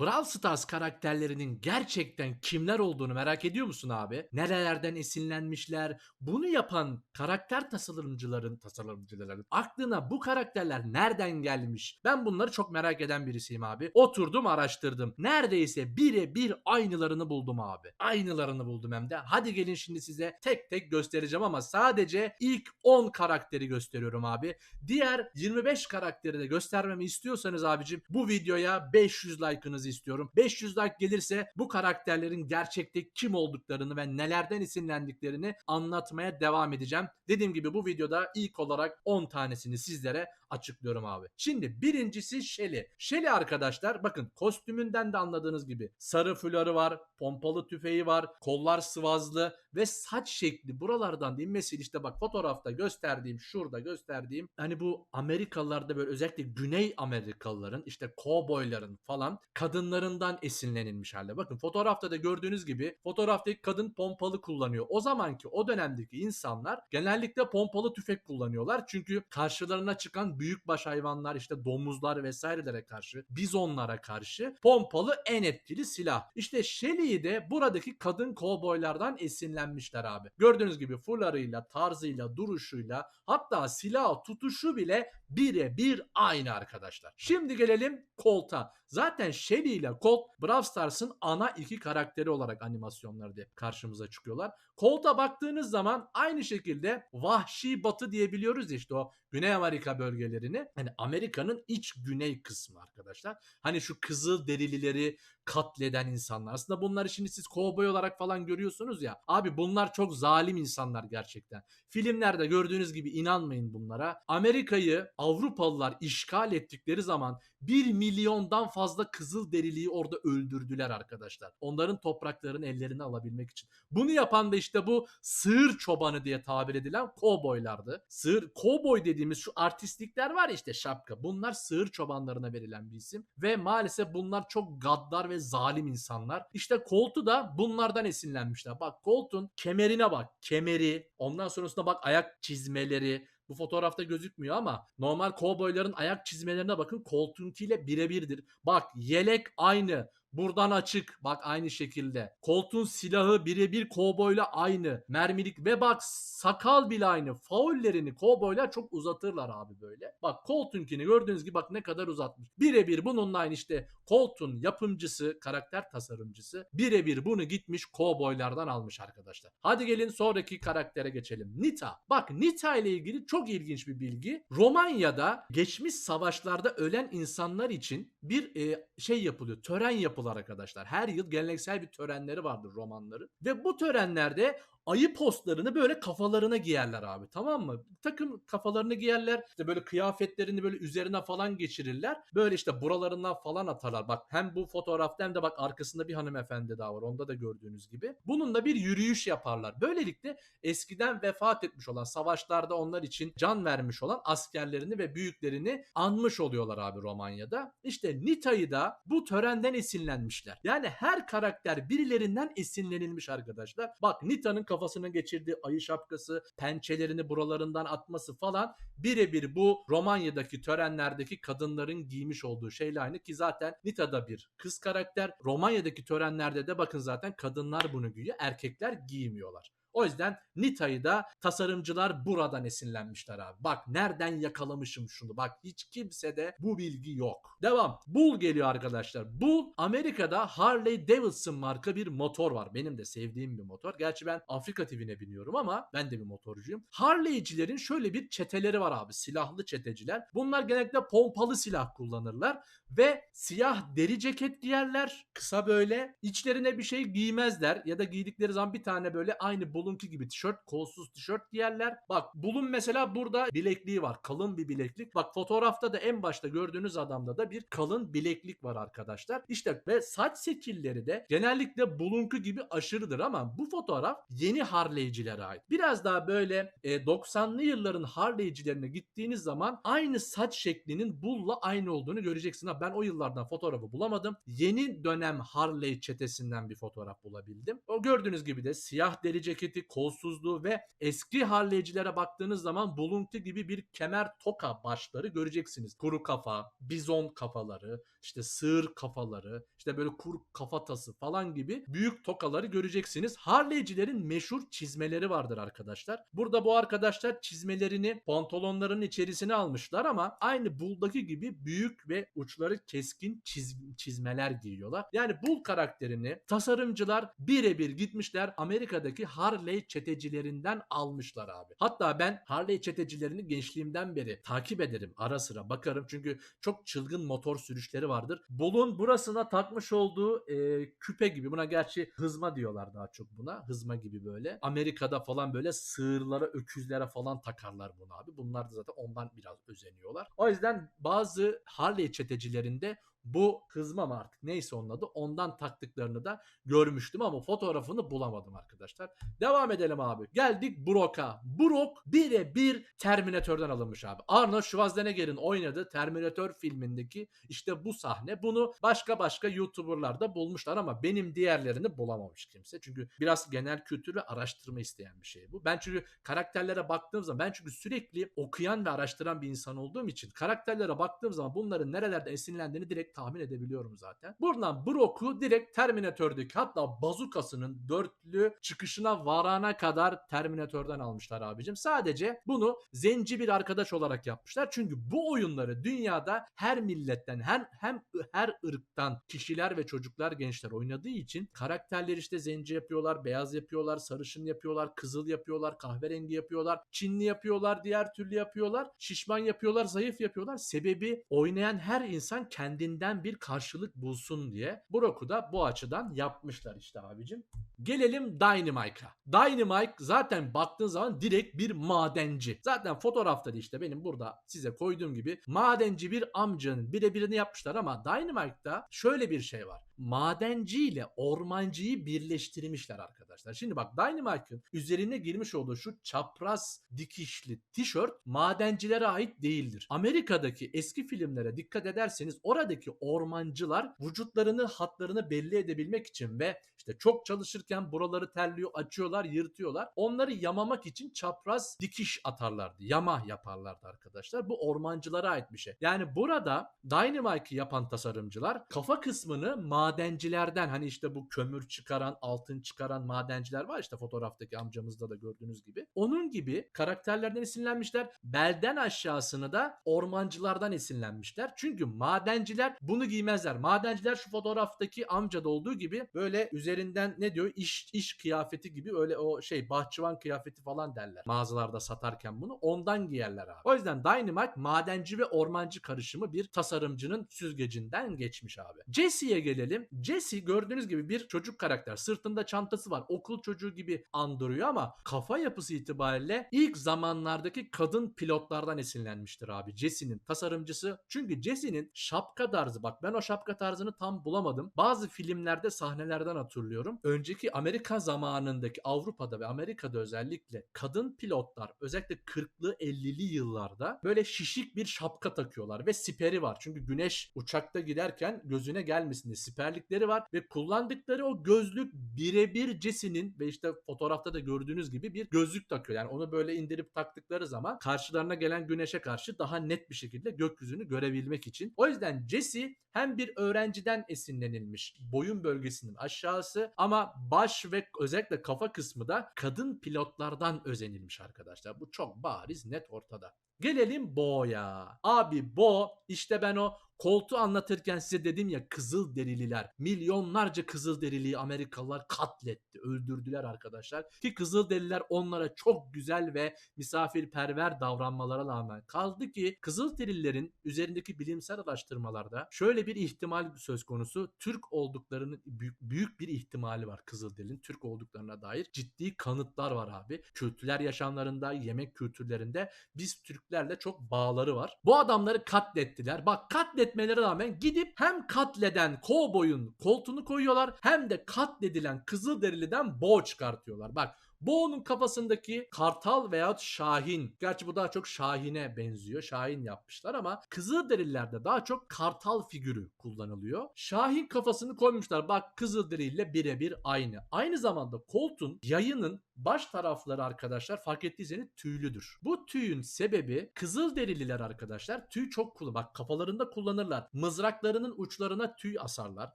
Brawl Stars karakterlerinin gerçekten kimler olduğunu merak ediyor musun abi? Nerelerden esinlenmişler? Bunu yapan karakter tasarımcıların tasarımcıların aklına bu karakterler nereden gelmiş? Ben bunları çok merak eden birisiyim abi. Oturdum araştırdım. Neredeyse birebir aynılarını buldum abi. Aynılarını buldum hem de. Hadi gelin şimdi size tek tek göstereceğim ama sadece ilk 10 karakteri gösteriyorum abi. Diğer 25 karakteri de göstermemi istiyorsanız abicim bu videoya 500 like'ınızı istiyorum. 500 like gelirse bu karakterlerin gerçekte kim olduklarını ve nelerden esinlendiklerini anlatmaya devam edeceğim. Dediğim gibi bu videoda ilk olarak 10 tanesini sizlere açıklıyorum abi. Şimdi birincisi Shelly. Shelly arkadaşlar bakın kostümünden de anladığınız gibi sarı fuları var, pompalı tüfeği var, kollar sıvazlı ve saç şekli buralardan değil mesela işte bak fotoğrafta gösterdiğim şurada gösterdiğim hani bu Amerikalılarda böyle özellikle Güney Amerikalıların işte kovboyların falan kadınlarından esinlenilmiş halde. Bakın fotoğrafta da gördüğünüz gibi fotoğraftaki kadın pompalı kullanıyor. O zamanki o dönemdeki insanlar genellikle pompalı tüfek kullanıyorlar. Çünkü karşılarına çıkan büyükbaş hayvanlar işte domuzlar vesairelere karşı bizonlara karşı pompalı en etkili silah. İşte Shelly'i de buradaki kadın kovboylardan esinlenmişler abi. Gördüğünüz gibi fularıyla, tarzıyla, duruşuyla hatta silah tutuşu bile birebir aynı arkadaşlar. Şimdi gelelim Colt'a. Zaten Shelly ile Colt Brawl Stars'ın ana iki karakteri olarak animasyonlarda hep karşımıza çıkıyorlar. Colt'a baktığınız zaman aynı şekilde vahşi batı diyebiliyoruz işte o Güney Amerika bölgelerini. Hani Amerika'nın iç güney kısmı arkadaşlar. Hani şu kızıl derilileri katleden insanlar. Aslında bunları şimdi siz kovboy olarak falan görüyorsunuz ya. Abi bunlar çok zalim insanlar gerçekten. Filmlerde gördüğünüz gibi inanmayın bunlara. Amerika'yı Avrupalılar işgal ettikleri zaman 1 milyondan fazla kızıl deriliği orada öldürdüler arkadaşlar. Onların topraklarını ellerine alabilmek için. Bunu yapan da işte bu sığır çobanı diye tabir edilen kovboylardı. Sığır, kovboy dediğimiz şu artistlikler var ya işte şapka. Bunlar sığır çobanlarına verilen bir isim. Ve maalesef bunlar çok gaddar ve zalim insanlar. İşte Colt'u da bunlardan esinlenmişler. Bak Colt'un kemerine bak. Kemeri. Ondan sonrasında bak ayak çizmeleri. Bu fotoğrafta gözükmüyor ama normal kovboyların ayak çizmelerine bakın Colt'unkiyle birebirdir. Bak yelek aynı. Buradan açık. Bak aynı şekilde. Colt'un silahı birebir kovboyla aynı. Mermilik ve bak sakal bile aynı. Faullerini kovboylar çok uzatırlar abi böyle. Bak Colt'unkini gördüğünüz gibi bak ne kadar uzatmış. Birebir bununla aynı işte Colt'un yapımcısı, karakter tasarımcısı birebir bunu gitmiş kovboylardan almış arkadaşlar. Hadi gelin sonraki karaktere geçelim. Nita. Bak Nita ile ilgili çok ilginç bir bilgi. Romanya'da geçmiş savaşlarda ölen insanlar için bir e, şey yapılıyor. Tören arkadaşlar. Her yıl geleneksel bir törenleri vardır romanların. Ve bu törenlerde ayı postlarını böyle kafalarına giyerler abi tamam mı? Takım kafalarını giyerler. İşte böyle kıyafetlerini böyle üzerine falan geçirirler. Böyle işte buralarından falan atarlar. Bak hem bu fotoğrafta hem de bak arkasında bir hanımefendi daha var. Onda da gördüğünüz gibi. Bununla bir yürüyüş yaparlar. Böylelikle eskiden vefat etmiş olan savaşlarda onlar için can vermiş olan askerlerini ve büyüklerini anmış oluyorlar abi Romanya'da. İşte Nita'yı da bu törenden esinlenmişler. Yani her karakter birilerinden esinlenilmiş arkadaşlar. Bak Nita'nın kafasına geçirdiği ayı şapkası, pençelerini buralarından atması falan birebir bu Romanya'daki törenlerdeki kadınların giymiş olduğu şeyle aynı ki zaten Nita'da bir kız karakter. Romanya'daki törenlerde de bakın zaten kadınlar bunu giyiyor, erkekler giymiyorlar. O yüzden Nita'yı da tasarımcılar buradan esinlenmişler abi. Bak nereden yakalamışım şunu. Bak hiç kimsede bu bilgi yok. Devam. Bull geliyor arkadaşlar. Bull Amerika'da Harley Davidson marka bir motor var. Benim de sevdiğim bir motor. Gerçi ben Afrika TV'ne biniyorum ama ben de bir motorcuyum. Harley'cilerin şöyle bir çeteleri var abi. Silahlı çeteciler. Bunlar genellikle pompalı silah kullanırlar ve siyah deri ceket giyerler. Kısa böyle. İçlerine bir şey giymezler ya da giydikleri zaman bir tane böyle aynı Bull'unki gibi tişört, kolsuz tişört giyerler. Bak Bull'un mesela burada bilekliği var. Kalın bir bileklik. Bak fotoğrafta da en başta gördüğünüz adamda da bir kalın bileklik var arkadaşlar. İşte ve saç şekilleri de genellikle Bull'unki gibi aşırıdır ama bu fotoğraf yeni Harley'cilere ait. Biraz daha böyle e, 90'lı yılların Harley'cilerine gittiğiniz zaman aynı saç şeklinin Bull'la aynı olduğunu göreceksin. Ha, ben o yıllardan fotoğrafı bulamadım. Yeni dönem Harley çetesinden bir fotoğraf bulabildim. O gördüğünüz gibi de siyah deri ceketi, kolsuzluğu ve eski Harley'cilere baktığınız zaman buluntu gibi bir kemer toka başları göreceksiniz. Kuru kafa, bizon kafaları, işte sığır kafaları, işte böyle kur kafatası falan gibi büyük tokaları göreceksiniz. Harley'cilerin meşhur çizmeleri vardır arkadaşlar. Burada bu arkadaşlar çizmelerini pantolonların içerisine almışlar ama aynı Bull'daki gibi büyük ve uçları keskin çiz- çizmeler giyiyorlar. Yani Bull karakterini tasarımcılar birebir gitmişler Amerika'daki Harley çetecilerinden almışlar abi. Hatta ben Harley çetecilerini gençliğimden beri takip ederim. Ara sıra bakarım çünkü çok çılgın motor sürüşleri vardır. Bull'un burasına takmış olduğu e, küpe gibi buna gerçi hızma diyorlar daha çok buna. Hızma gibi böyle. Amerika'da falan böyle sığırlara, öküzlere falan takarlar bunu abi. Bunlar da zaten ondan biraz özeniyorlar. O yüzden bazı Harley çetecilerinde bu hızma mı artık neyse onun adı ondan taktıklarını da görmüştüm ama fotoğrafını bulamadım arkadaşlar. Devam edelim abi. Geldik Brock'a. Brock birebir Terminator'dan alınmış abi. Arnold Schwarzenegger'in oynadığı Terminator filmindeki işte bu sahne. Bunu başka başka YouTuber'lar da bulmuşlar ama benim diğerlerini bulamamış kimse. Çünkü biraz genel kültür ve araştırma isteyen bir şey bu. Ben çünkü karakterlere baktığım zaman ben çünkü sürekli okuyan ve araştıran bir insan olduğum için karakterlere baktığım zaman bunların nerelerde esinlendiğini direkt tahmin edebiliyorum zaten. Buradan Brock'u direkt Terminator'daki hatta bazukasının dörtlü çıkışına varana kadar Terminator'dan almışlar abicim. Sadece bunu zenci bir arkadaş olarak yapmışlar. Çünkü bu oyunları dünyada her milletten hem hem her ırktan kişiler ve çocuklar gençler oynadığı için karakterler işte zenci yapıyorlar, beyaz yapıyorlar, sarışın yapıyorlar, kızıl yapıyorlar, kahverengi yapıyorlar, Çinli yapıyorlar, diğer türlü yapıyorlar, şişman yapıyorlar, zayıf yapıyorlar. Sebebi oynayan her insan kendinden bir karşılık bulsun diye. Brock'u da bu açıdan yapmışlar işte abicim. Gelelim Dynamite'a. Dynamite zaten baktığın zaman direkt bir madenci. Zaten fotoğrafta da işte benim burada size koyduğum gibi madenci bir amcanın birebirini yapmışlar ama Dynamite'da şöyle bir şey var. Madenci ile ormancıyı birleştirmişler arkadaşlar. Şimdi bak Dynamite'ın üzerine girmiş olduğu şu çapraz dikişli tişört madencilere ait değildir. Amerika'daki eski filmlere dikkat ederseniz oradaki ormancılar vücutlarını hatlarını belli edebilmek için ve işte çok çalışırken buraları terliyor, açıyorlar, yırtıyorlar. Onları yamamak için çapraz dikiş atarlardı. Yama yaparlardı arkadaşlar. Bu ormancılara ait bir şey. Yani burada Dynamite'ı yapan tasarımcılar kafa kısmını madencilerden hani işte bu kömür çıkaran, altın çıkaran madenciler var işte fotoğraftaki amcamızda da gördüğünüz gibi. Onun gibi karakterlerden esinlenmişler. Belden aşağısını da ormancılardan esinlenmişler. Çünkü madenciler bunu giymezler. Madenciler şu fotoğraftaki amcada olduğu gibi böyle üzerinden ne diyor iş iş kıyafeti gibi öyle o şey bahçıvan kıyafeti falan derler. Mağazalarda satarken bunu ondan giyerler abi. O yüzden Dynamite madenci ve ormancı karışımı bir tasarımcının süzgecinden geçmiş abi. Jesse'ye gelelim. Jesse gördüğünüz gibi bir çocuk karakter. Sırtında çantası var. Okul çocuğu gibi andırıyor ama kafa yapısı itibariyle ilk zamanlardaki kadın pilotlardan esinlenmiştir abi. Jesse'nin tasarımcısı. Çünkü Jesse'nin şapka tarzı bak ben o şapka tarzını tam bulamadım. Bazı filmlerde sahnelerden hatırlıyorum. Önceki Amerika zamanındaki Avrupa'da ve Amerika'da özellikle kadın pilotlar özellikle 40'lı 50'li yıllarda böyle şişik bir şapka takıyorlar ve siperi var. Çünkü güneş uçakta giderken gözüne gelmesin diye siperlikleri var ve kullandıkları o gözlük birebir Jesse'nin ve işte fotoğrafta da gördüğünüz gibi bir gözlük takıyor. Yani onu böyle indirip taktıkları zaman karşılarına gelen güneşe karşı daha net bir şekilde gökyüzünü görebilmek için. O yüzden Jesse hem bir öğrenciden esinlenilmiş boyun bölgesinin aşağısı ama baş ve özellikle kafa kısmı da kadın pilotlardan özenilmiş arkadaşlar. Bu çok bariz net ortada. Gelelim Bo'ya. Abi Bo işte ben o koltuğu anlatırken size dedim ya kızıl derililer. Milyonlarca kızıl deriliyi Amerikalılar katletti. Öldürdüler arkadaşlar. Ki kızıl deriler onlara çok güzel ve misafirperver davranmalara rağmen kaldı ki kızıl derililerin üzerindeki bilimsel araştırmalarda şöyle bir ihtimal söz konusu. Türk olduklarının büyük, büyük bir ihtimali var kızıl derinin Türk olduklarına dair ciddi kanıtlar var abi. Kültürler yaşamlarında, yemek kültürlerinde biz Türklerle çok bağları var. Bu adamları katlettiler. Bak katletmeleri rağmen gidip hem katleden kovboyun koltuğunu koyuyorlar hem de katledilen Kızılderiliden boğ çıkartıyorlar. Bak Boğ'un kafasındaki kartal veyahut şahin. Gerçi bu daha çok şahine benziyor. Şahin yapmışlar ama Kızılderililerde daha çok kartal figürü kullanılıyor. Şahin kafasını koymuşlar. Bak Kızılderili ile birebir aynı. Aynı zamanda koltuğun yayının baş tarafları arkadaşlar fark ettiyseniz tüylüdür. Bu tüyün sebebi Kızılderililer arkadaşlar tüy çok kullan. Bak kafalarında kullanırlar. Mızraklarının uçlarına tüy asarlar.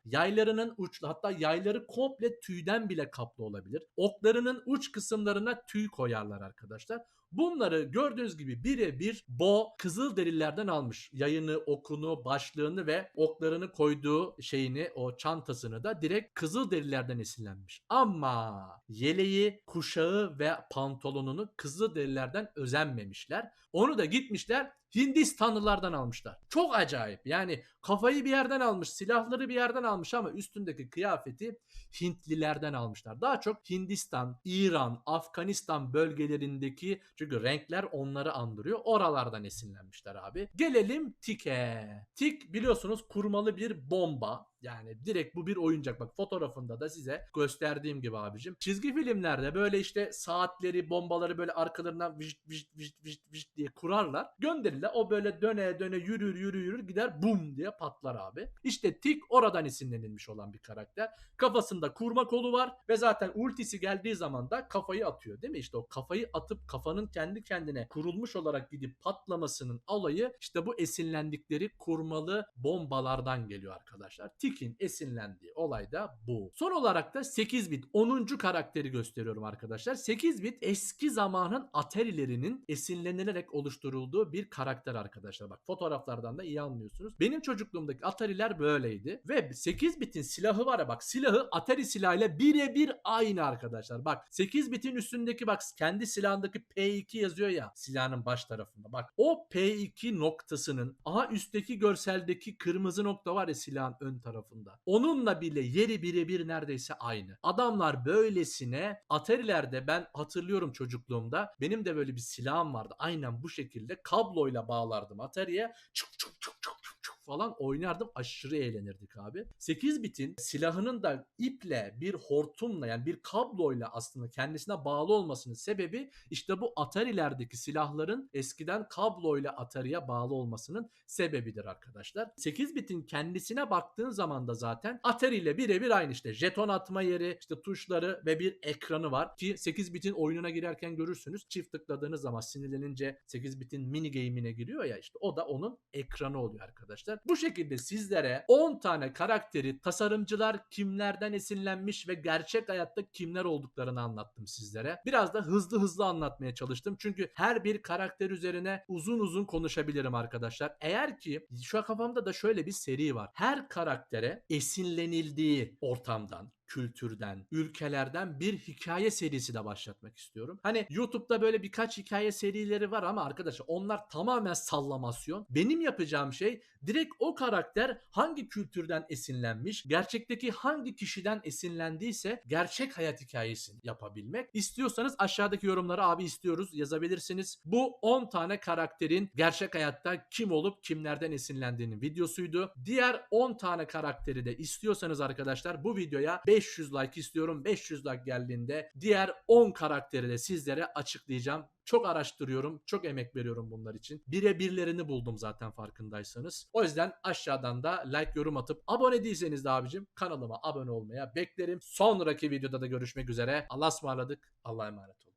Yaylarının uç hatta yayları komple tüyden bile kaplı olabilir. Oklarının uç kısımlarına tüy koyarlar arkadaşlar. Bunları gördüğünüz gibi birebir Bo Kızılderililerden almış. Yayını, okunu, başlığını ve oklarını koyduğu şeyini, o çantasını da direkt Kızılderililerden esinlenmiş. Ama yeleği, kuşağı ve pantolonunu Kızılderililerden özenmemişler. Onu da gitmişler Hindistanlılardan almışlar. Çok acayip. Yani kafayı bir yerden almış, silahları bir yerden almış ama üstündeki kıyafeti Hintlilerden almışlar. Daha çok Hindistan, İran, Afganistan bölgelerindeki çünkü renkler onları andırıyor. Oralardan esinlenmişler abi. Gelelim Tik'e. Tik biliyorsunuz kurmalı bir bomba. Yani direkt bu bir oyuncak. Bak fotoğrafında da size gösterdiğim gibi abicim. Çizgi filmlerde böyle işte saatleri, bombaları böyle arkalarından vişt vişt vişt vişt vişt diye kurarlar. Gönderirler. O böyle döne döne yürür yürür yürür gider bum diye patlar abi. İşte Tik oradan esinlenilmiş olan bir karakter. Kafasında kurma kolu var ve zaten ultisi geldiği zaman da kafayı atıyor değil mi? İşte o kafayı atıp kafanın kendi kendine kurulmuş olarak gidip patlamasının alayı işte bu esinlendikleri kurmalı bombalardan geliyor arkadaşlar. Tik'in esinlendiği olay da bu. Son olarak da 8 bit 10. karakteri gösteriyorum arkadaşlar. 8 bit eski zamanın Atari'lerinin esinlenilerek oluşturulduğu bir karakter arkadaşlar. Bak fotoğraflardan da iyi anlıyorsunuz. Benim çocukluğumdaki Atari'ler böyleydi. Ve 8 bitin silahı var ya bak silahı Atari silahıyla birebir aynı arkadaşlar. Bak 8 bitin üstündeki bak kendi silahındaki P2 yazıyor ya silahın baş tarafında. Bak o P2 noktasının aha üstteki görseldeki kırmızı nokta var ya silahın ön tarafında. Onunla bile yeri birebir neredeyse aynı. Adamlar böylesine Atari'lerde ben hatırlıyorum çocukluğumda benim de böyle bir silahım vardı. Aynen bu şekilde kabloyla bağlardım Atari'ye. Çık çık çık çık çık çık falan oynardım. Aşırı eğlenirdik abi. 8 bitin silahının da iple bir hortumla yani bir kabloyla aslında kendisine bağlı olmasının sebebi işte bu Atari'lerdeki silahların eskiden kabloyla Atari'ye bağlı olmasının sebebidir arkadaşlar. 8 bitin kendisine baktığın zaman da zaten Atari ile birebir aynı işte jeton atma yeri, işte tuşları ve bir ekranı var ki 8 bitin oyununa girerken görürsünüz. Çift tıkladığınız zaman sinirlenince 8 bitin mini game'ine giriyor ya işte o da onun ekranı oluyor arkadaşlar. Bu şekilde sizlere 10 tane karakteri tasarımcılar kimlerden esinlenmiş ve gerçek hayatta kimler olduklarını anlattım sizlere. Biraz da hızlı hızlı anlatmaya çalıştım. Çünkü her bir karakter üzerine uzun uzun konuşabilirim arkadaşlar. Eğer ki şu an kafamda da şöyle bir seri var. Her karaktere esinlenildiği ortamdan, kültürden, ülkelerden bir hikaye serisi de başlatmak istiyorum. Hani YouTube'da böyle birkaç hikaye serileri var ama arkadaşlar onlar tamamen sallamasyon. Benim yapacağım şey direkt o karakter hangi kültürden esinlenmiş, gerçekteki hangi kişiden esinlendiyse gerçek hayat hikayesini yapabilmek. İstiyorsanız aşağıdaki yorumlara abi istiyoruz yazabilirsiniz. Bu 10 tane karakterin gerçek hayatta kim olup kimlerden esinlendiğinin videosuydu. Diğer 10 tane karakteri de istiyorsanız arkadaşlar bu videoya 500 like istiyorum. 500 like geldiğinde diğer 10 karakteri de sizlere açıklayacağım. Çok araştırıyorum, çok emek veriyorum bunlar için. Birebirlerini buldum zaten farkındaysanız. O yüzden aşağıdan da like, yorum atıp abone değilseniz de abicim kanalıma abone olmaya beklerim. Sonraki videoda da görüşmek üzere. Allah'a ısmarladık. Allah'a emanet olun.